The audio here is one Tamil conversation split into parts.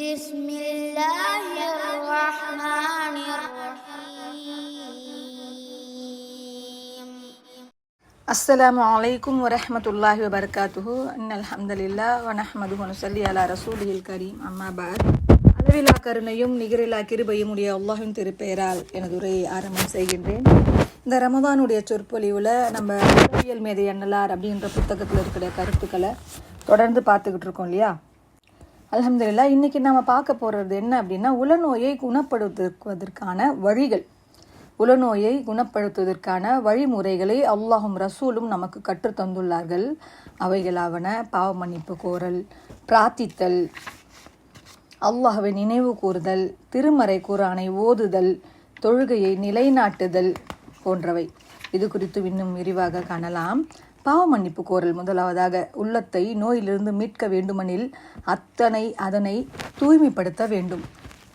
بسم الله الرحمن الرحيم அஸ்ஸலாமு அலைக்கும் வரஹ்மத்துல்லாஹி வபரகாத்துஹு அன்னல் ஹம்தலில்லா வனஹ்மது நுசல்லி அலா ரசூலில் கரீம் அம்மா பாத் அளவிலா கருணையும் நிகரிலா கிருபையும் உடைய அல்லாஹின் திருப்பெயரால் எனது உரையை ஆரம்பம் செய்கின்றேன் இந்த ரமதானுடைய சொற்பொழிவில் நம்ம அறிவியல் மேதை அண்ணலார் அப்படின்ற புத்தகத்தில் இருக்கிற கருத்துக்களை தொடர்ந்து பார்த்துக்கிட்டு இருக்கோம் இல்லையா அலமதுல்லா இன்னைக்கு நம்ம பார்க்க போகிறது என்ன அப்படின்னா உளநோயை குணப்படுத்துவதற்கான வழிகள். உளநோயை குணப்படுத்துவதற்கான வழிமுறைகளை அல்லாஹும் ரசூலும் நமக்கு கற்றுத்தந்துள்ளார்கள் அவைகளாவன பாவ மன்னிப்பு கோரல் பிரார்த்தித்தல் அல்லாஹ்வை நினைவு கூறுதல் திருமறை குரானை ஓதுதல் தொழுகையை நிலைநாட்டுதல் போன்றவை. இது குறித்து இன்னும் விரிவாக காணலாம். பாவ மன்னிப்பு கோரல் முதலாவதாக உள்ளத்தை நோயிலிருந்து மீட்க வேண்டுமெனில் அத்தனை அதனை தூய்மைப்படுத்த வேண்டும்.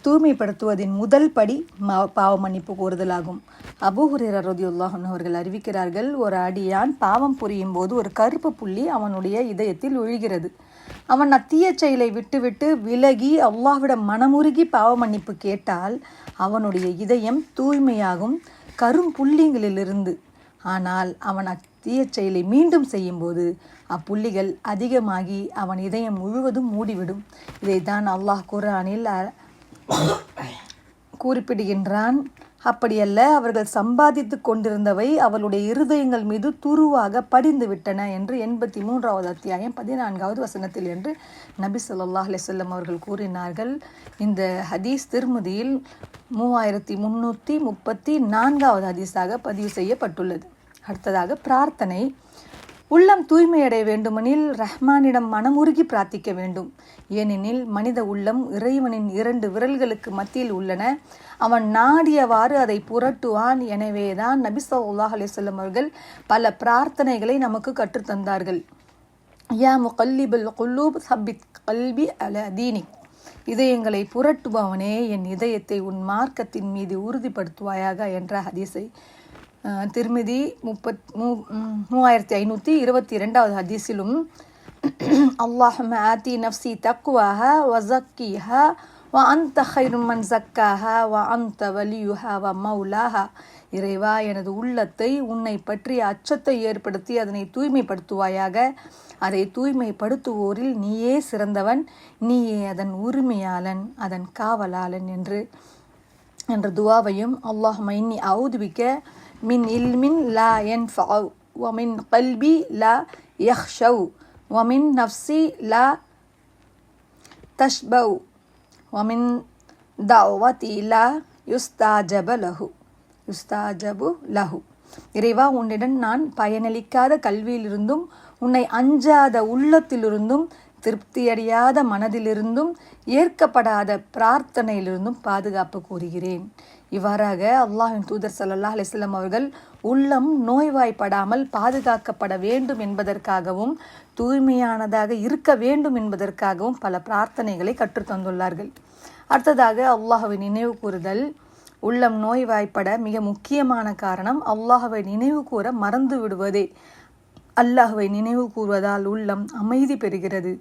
தூய்மைப்படுத்துவதின் முதல் படி ம- பாவ மன்னிப்பு கோருதலாகும் அபூஹுரேரர் ரதியுல்லாஹன் அவர்கள் அறிவிக்கிறார்கள் ஒரு அடியான் பாவம் புரியும் போது ஒரு கருப்பு புள்ளி அவனுடைய இதயத்தில் விழுகிறது அவன் அத்தீய செயலை விட்டுவிட்டு விலகி அல்லாஹ்விடம் மனமுருகி பாவ மன்னிப்பு கேட்டால் அவனுடைய இதயம் தூய்மையாகும் கரும் புள்ளிங்களிலிருந்து ஆனால் அவன் அத்தீய செயலை மீண்டும் செய்யும்போது அப்புள்ளிகள் அதிகமாகி அவன் இதயம் முழுவதும் மூடிவிடும். இதைத்தான் அல்லாஹ் குரானில் குறிப்பிடுகின்றான். அப்படியல்ல அவர்கள் சம்பாதித்து கொண்டிருந்தவை அவளுடைய இருதயங்கள் மீது துருவாக படிந்து விட்டன என்று எண்பத்தி மூன்றாவது அத்தியாயம் பதினான்காவது வசனத்தில் என்று நபி ஸல்லல்லாஹு அலிசல்லம் அவர்கள் கூறினார்கள். இந்த ஹதீஸ் திருமதியில் மூவாயிரத்தி முன்னூற்றி முப்பத்தி நான்காவது ஹதீஸாக பதிவு செய்யப்பட்டுள்ளது. அடுத்ததாக பிரார்த்தனை. உள்ளம் தூய்மையடைய வேண்டுமெனில் ரஹ்மானிடம் மனமுருகி பிரார்த்திக்க வேண்டும். ஏனெனில் மனித உள்ளம் இறைவனின் இரண்டு விரல்களுக்கு மத்தியில் உள்ளன. அவன் நாடியவாறு அதை புரட்டுவான். எனவேதான் நபி ஸல்லல்லாஹு அலிசல்லம் அவர்கள் பல பிரார்த்தனைகளை நமக்கு கற்றுத்தந்தார்கள். யா முகல்லிபுல் குல்லூப் சபித் கல்வி அல தீனிக். இதயங்களை புரட்டுபவனே என் இதயத்தை உன் மார்க்கத்தின் மீது உறுதிப்படுத்துவாயாக என்ற ஹதீஸை திருமிதி முப்பத் மூ மூவாயிரத்தி ஐநூற்றி இருபத்தி இரண்டாவது ஹதீஸிலும் அல்லாஹும ஆத்தி நஃப்சி தக்குவாஹ வசக்கிஹா வ அந்த ஹைருமன் ஜக்காஹா வ அந்த வலியுஹா வ மௌலாஹா. இறைவா எனது உள்ளத்தை உன்னை பற்றிய அச்சத்தை ஏற்படுத்தி அதனை தூய்மைப்படுத்துவாயாக. அதை தூய்மைப்படுத்துவோரில் நீயே சிறந்தவன் நீயே அதன் உரிமையாளன் அதன் காவலாளன் என்று என்ற துவாவையும் அல்லாஹ் மைன்னி அவுதுபிக்க மின் இல்மின் லா என் வமின் கல்பி லா யஹ்ஷவ் ஒமின் நஃப்சி லா தஷ்பவ் ஒமின் தவதி லா யுஸ்தாஜப லஹு யுஸ்தாஜபு லஹு இறைவா உன்னிடம் நான் பயனளிக்காத கல்வியிலிருந்தும் உன்னை அஞ்சாத உள்ளத்திலிருந்தும் திருப்தியடையாத மனதிலிருந்தும் ஏற்கப்படாத பிரார்த்தனையிலிருந்தும் பாதுகாப்பு கூறுகிறேன். இவ்வாறாக அல்லாஹின் தூதர் சல்லா அலிஸ்லாம் அவர்கள் உள்ளம் நோய்வாய்ப்படாமல் பாதுகாக்கப்பட வேண்டும் என்பதற்காகவும் தூய்மையானதாக இருக்க வேண்டும் என்பதற்காகவும் பல பிரார்த்தனைகளை கற்றுத்தந்துள்ளார்கள் அடுத்ததாக அல்லாஹ்வை நினைவு கூறுதல். உள்ளம் நோய்வாய்ப்பட மிக முக்கியமான காரணம் அல்லாஹுவை நினைவு கூற மறந்து விடுவதே அல்லாஹுவை நினைவு கூறுவதால் உள்ளம் அமைதி பெறுகிறது.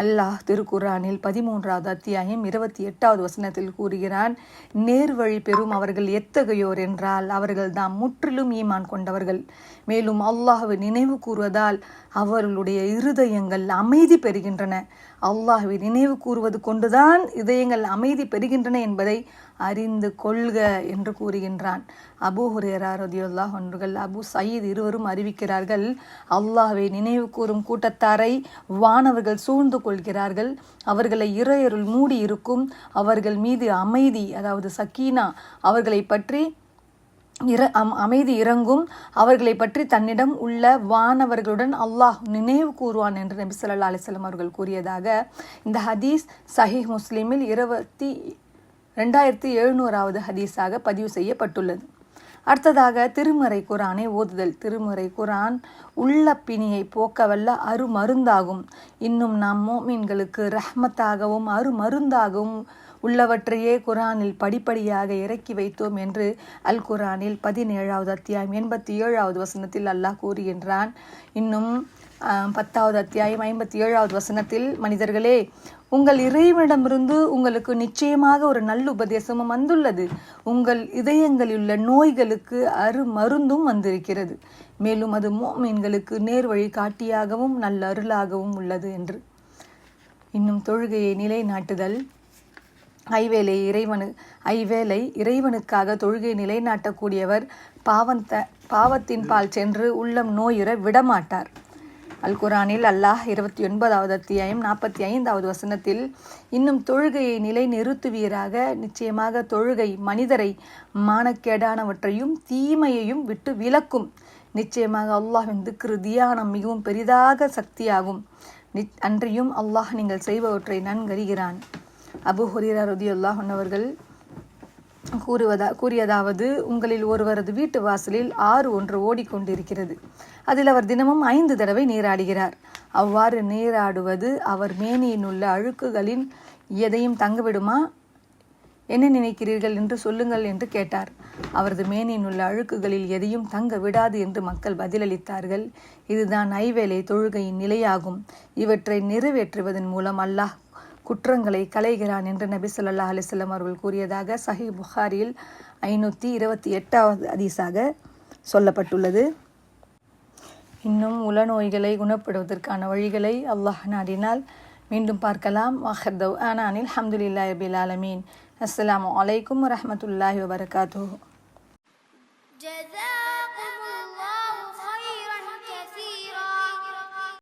அல்லாஹ் திருக்குரானில் பதிமூன்றாவது அத்தியாயம் இருபத்தி எட்டாவது வசனத்தில் கூறுகிறான் நேர்வழி பெறும் அவர்கள் எத்தகையோர் என்றால் அவர்கள் தாம் முற்றிலும் ஈமான் கொண்டவர்கள். மேலும் அல்லாஹுவை நினைவு கூறுவதால் அவர்களுடைய இருதயங்கள் அமைதி பெறுகின்றன. அல்லாஹுவை நினைவு கூறுவது கொண்டுதான் இதயங்கள் அமைதி பெறுகின்றன என்பதை அறிந்து கொள்க என்று கூறுகின்றான். அபு ஹுரேராரதியுல்லாஹ் ஒன்றுகள் அபு சயீத் இருவரும் அறிவிக்கிறார்கள் அல்லாஹுவை நினைவு கூறும் கூட்டத்தாரை வானவர்கள் சூழ்ந்து கொள்கிறார்கள். அவர்களை இறையருள் மூடி இருக்கும் அவர்கள் மீது அமைதி அதாவது சக்கீனா அவர்களை பற்றி இர அம்- அமைதி இறங்கும். அவர்களை பற்றி தன்னிடம் உள்ள வானவர்களுடன் அல்லாஹ் நினைவு கூறுவான் என்று நபி சொல்லா அலிஸ்லாம் அவர்கள் கூறியதாக இந்த ஹதீஸ் சஹீஹ் முஸ்லிமில் இருபத்தி ரெண்டாயிரத்தி எழுநூறாவது ஹதீஸாக பதிவு செய்யப்பட்டுள்ளது. அடுத்ததாக திருமறை குரானை ஓதுதல். திருமறை குரான் உள்ள பிணியை போக்கவல்ல அருமருந்தாகும். இன்னும் நாம் மோமீன்களுக்கு ரஹ்மத்தாகவும் அருமருந்தாகவும் உள்ளவற்றையே குரானில் படிப்படியாக இறக்கி வைத்தோம் என்று அல் குரானில் பதினேழாவது அத்தியாயம் எண்பத்தி ஏழாவது வசனத்தில் அல்லாஹ் கூறுகின்றான். இன்னும் பத்தாவது அத்தியாயம் ஐம்பத்தி ஏழாவது வசனத்தில் மனிதர்களே உங்கள் இறைவனிடமிருந்து உங்களுக்கு நிச்சயமாக ஒரு நல்ல உபதேசமும் வந்துள்ளது. உங்கள் இதயங்களில் உள்ள நோய்களுக்கு அரு மருந்தும் வந்திருக்கிறது. மேலும் அது மோமீன்களுக்கு நேர்வழி காட்டியாகவும் நல்ல அருளாகவும் உள்ளது என்று. இன்னும் தொழுகையை நிலைநாட்டுதல். ஐவேளை இறைவனு ஐவேளை இறைவனுக்காக தொழுகை நிலைநாட்டக்கூடியவர் பாவந்த பாவத்தின் பால் சென்று உள்ளம் நோயுற விடமாட்டார். அல் குரானில் அல்லாஹ் இருபத்தி ஒன்பதாவது அத்தியாயம் நாற்பத்தி ஐந்தாவது வசனத்தில் இன்னும் தொழுகையை நிலை நிறுத்துவீராக நிச்சயமாக தொழுகை மனிதரை மானக்கேடானவற்றையும் தீமையையும் விட்டு விலக்கும். நிச்சயமாக அல்லாஹின் திக்ரு தியானம் மிகவும் பெரிதாக சக்தியாகும். நி அன்றியும் அல்லாஹ் நீங்கள் செய்பவற்றை நன்கறிகிறான். அபு ஹுரீரா ரதியுல்லாஹ் அவர்கள் கூறுவதா கூறியதாவது உங்களில் ஒருவரது வீட்டு வாசலில் ஆறு ஒன்று ஓடிக்கொண்டிருக்கிறது. அதில் அவர் தினமும் ஐந்து தடவை நீராடுகிறார். அவ்வாறு நீராடுவது அவர் மேனியின் உள்ள அழுக்குகளின் எதையும் தங்கவிடுமா? என்ன நினைக்கிறீர்கள் என்று சொல்லுங்கள் என்று கேட்டார். அவரது மேனியின் உள்ள அழுக்குகளில் எதையும் தங்க விடாது என்று மக்கள் பதிலளித்தார்கள். இதுதான் ஐவேளை தொழுகையின் நிலையாகும். இவற்றை நிறைவேற்றுவதன் மூலம் அல்லாஹ் குற்றங்களை களைகிறான் என்று நபி சொல்லா அலிஸ்லம் அவர்கள் கூறியதாக சஹி புகாரில் ஐநூற்றி இருபத்தி எட்டாவது அதிசாக சொல்லப்பட்டுள்ளது. இன்னும் உளநோய்களை குணப்படுவதற்கான வழிகளை அல்லாஹ் நாடினால் மீண்டும் பார்க்கலாம். வாஹர்தவ் ஆனானில் ஹம்துலில்லா ரபில் ஆலமீன். அஸ்லாம் வலைக்கம் வரமத்துல்லாஹி வபர்காத்து